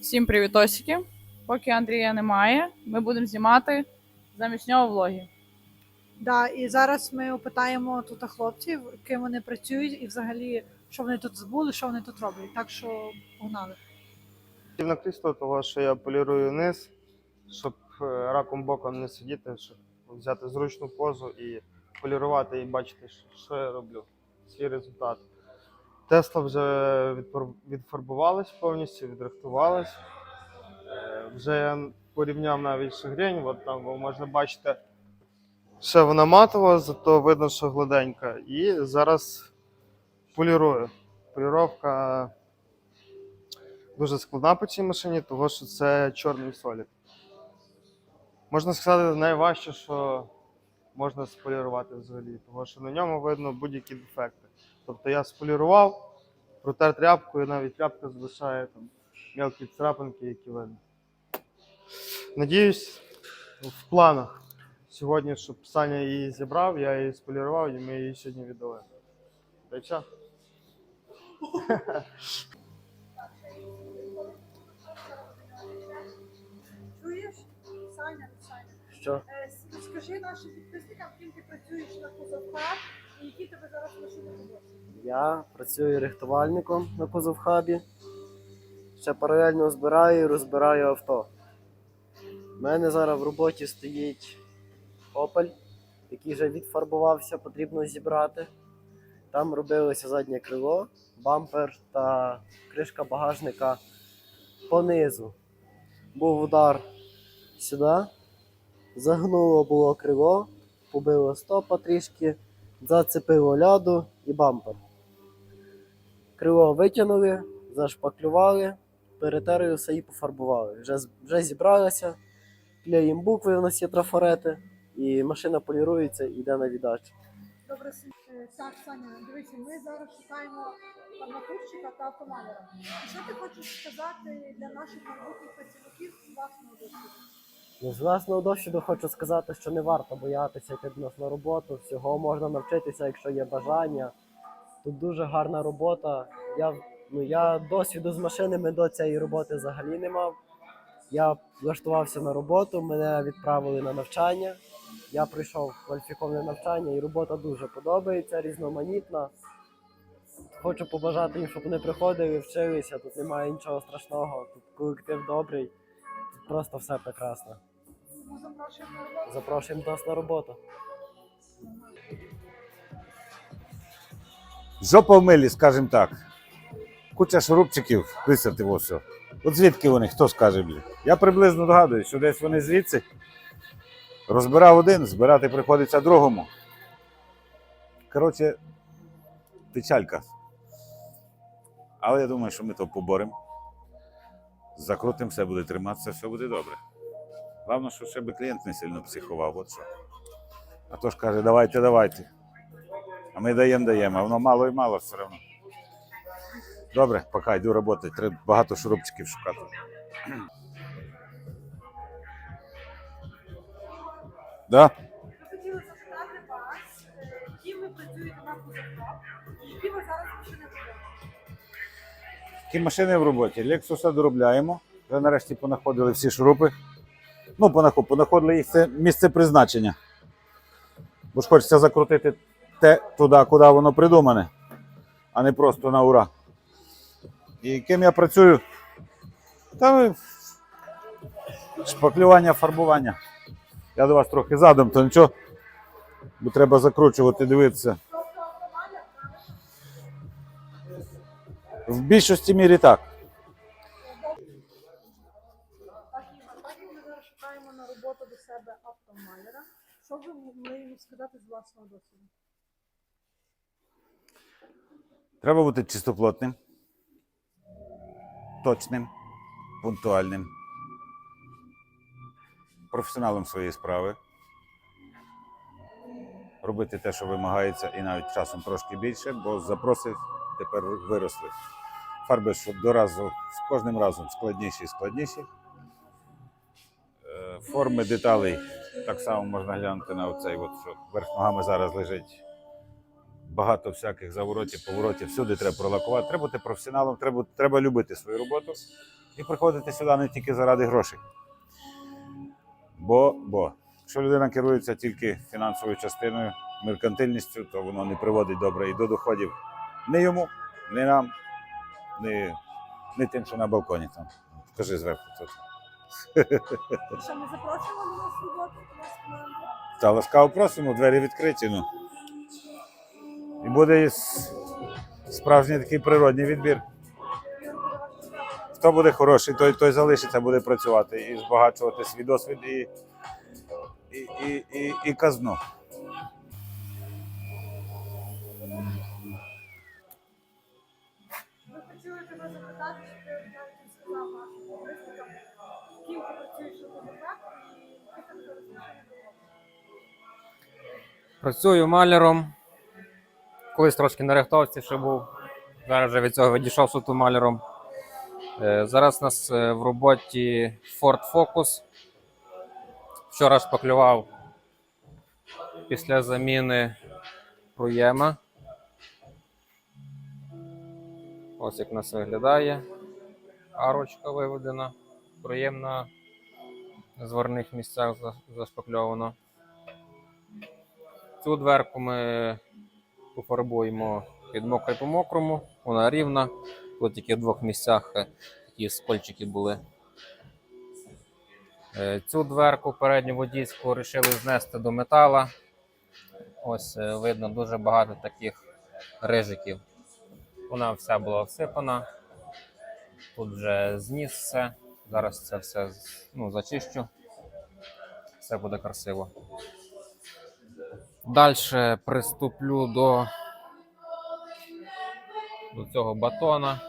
Всім привітосики. Поки Андрія немає, ми будемо знімати замість нього влоги. Да, і зараз ми опитаємо тут хлопців, ким вони працюють, і взагалі, що вони тут збули, що вони тут роблять. Так що погнали. на крісло, того що я полірую низ, щоб е, раком боком не сидіти, щоб взяти зручну позу і полірувати і бачити, що- що я роблю, свій результат. Тесла вже відфарбувалась повністю, відрихтувалась. Е, Вже я порівняв навіть шагрень, от там можна бачити, ще вона матова, зато видно, що гладенька. І зараз полірую. Поліровка дуже складна по цій машині, тому що це чорний солід. Можна сказати, найважче, що можна сполірувати взагалі, тому що на ньому видно будь-які дефекти. Тобто я сполірував, протер тряпкою, навіть тряпка залишає там мелкі царапинки, які видно. Надіюсь, в планах сьогодні, щоб Саня її зібрав, я її сполірував і ми її сьогодні віддали. Та й все. Чуєш, Саня, Саня, Що? скажи нашим підписникам, ким ти працюєш на Кузовках які тебе зараз машини роботи. Я працюю рихтувальником на позовхабі. Ще паралельно збираю і розбираю авто. У мене зараз в роботі стоїть Opel, який вже відфарбувався, потрібно зібрати. Там робилося заднє крило, бампер та кришка багажника понизу. Був удар сюди, загнуло було крило, побило стопа трішки, зацепило ляду і бампер. Крило витягнули, зашпаклювали, перетерли все і пофарбували. Вже, вже зібралися, клеїмо букви, у нас є трафарети, і машина полірується і йде на віддачу. Добре, е, так, Саня, дивися, ми зараз шукаємо арматурщика та автомайнера. Що ти хочеш сказати для наших майбутніх працівників з власного досвіду? Ну, з власного досвіду хочу сказати, що не варто боятися йти до нас на роботу. Всього можна навчитися, якщо є бажання. Тут дуже гарна робота. Я, ну, я досвіду з машинами до цієї роботи взагалі не мав. Я влаштувався на роботу, мене відправили на навчання. Я пройшов кваліфіковане навчання і робота дуже подобається, різноманітна. Хочу побажати їм, щоб вони приходили, і вчилися. Тут немає нічого страшного, тут колектив добрий, тут просто все прекрасно. Запрошуємо нас на роботу. Жопа в милі, скажімо так. Куча шурупчиків, висвятив все. От звідки вони, хто скаже, блін. Я приблизно догадую, що десь вони звідси розбирав один, збирати приходиться другому. Коротше, печалька. Але я думаю, що ми то поборемо. Закрутимо, все буде триматися, все буде добре. Головне, що ще клієнт не сильно психував, от. А то ж каже, давайте, давайте. А ми даємо, даємо, а воно мало і мало все одно. Добре, поки йду роботи. Треба багато шурупчиків шукати. Да? Ми хотіли запитати вас, ким ви працюєте на Кузовках і які ви зараз машини робите? Такі машини в роботі. Lexus доробляємо. Вже нарешті понаходили всі шурупи. Ну, понаход- понаходили їх це місце призначення. Бо ж хочеться закрутити те туди, куди воно придумане, а не просто на ура. І ким я працюю? Та шпаклювання, фарбування. Я до вас трохи задом, то нічого. Бо треба закручувати, дивитися. В більшості мірі так і так і ми зараз шукаємо на роботу до себе автомайнера. Що ви могли сказати з власного досвіду? Треба бути чистоплотним, точним, пунктуальним, професіоналом своєї справи. Робити те, що вимагається, і навіть часом трошки більше, бо запроси тепер виросли. Фарби до разу з кожним разом складніші і складніші. Форми деталей так само можна глянути на оцей, от, що верх ногами зараз лежить багато всяких заворотів, поворотів, всюди треба пролакувати. Треба бути професіоналом, треба, треба любити свою роботу і приходити сюди не тільки заради грошей. Бо, бо, якщо людина керується тільки фінансовою частиною, меркантильністю, то воно не приводить добре і до доходів ні йому, ні нам, ні, ні тим, що на балконі там. Скажи зверху. Тут. Що ми запрошуємо до нас роботу, до нас в команду? Та ласкаво просимо, двері відкриті. Ну. І буде справжній такий природний відбір. Хто буде хороший, той, той залишиться, буде працювати і збагачувати свій досвід і, і, і, і, і казну. Ми хотіли тебе запитати, Працюю маляром. Колись трошки на рихтовці ще був. Зараз вже від цього відійшов суто маляром. Е, Зараз у нас е, в роботі Ford Focus. Вчора шпаклював після заміни проєма. Ось як нас виглядає. Арочка виведена. Проєм на зворних місцях за- зашпакльовано. Цю дверку ми пофарбуємо від мокрий по мокрому, вона рівна. Тут тільки в двох місцях е, такі скольчики були. Е, Цю дверку передню водійську вирішили знести до метала. Ось е, видно дуже багато таких рижиків. Вона вся була всипана. Тут вже зніс все. Зараз це все ну, зачищу. Все буде красиво. Далі приступлю до, до цього батона.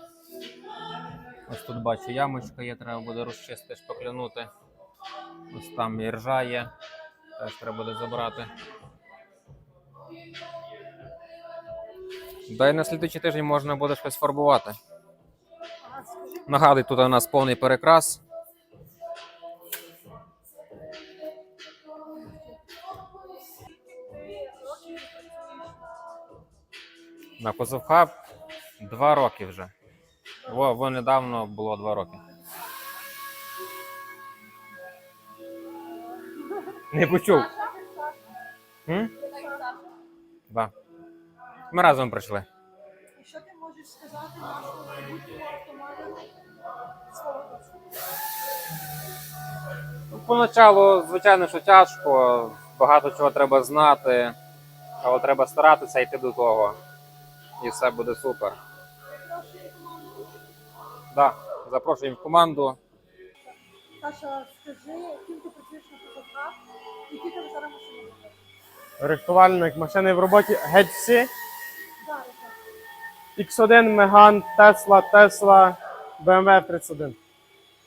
Ось тут бачу ямочка є, треба буде розчистити, шпаклянути. Ось там і ржа є, теж треба буде забрати. Да й на слідуючий тиждень можна буде щось фарбувати. Нагадую, тут у нас повний перекрас. На Козовхаб два роки вже. Во, во недавно було два роки. Не почув. М? Да. Ми разом прийшли. І що ти можеш сказати нашому майбутньому автомобілю свого? Ну, Поначалу, звичайно, що тяжко, багато чого треба знати, але треба старатися йти до того. І все буде супер. Да, запрошуємо в команду. Саша, скажи, ким ти працюєш на ТВК? Які тебе зараз машини? Рихтувальник машини в роботі геть всі. Зараз. X1, Меган, Тесла, Тесла, BMW 31.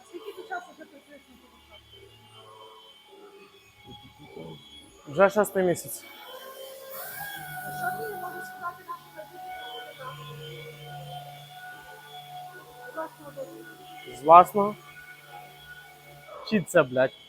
А скільки ти часу вже працюєш на ТВК? Вже шостий місяць. З власного. це, блядь.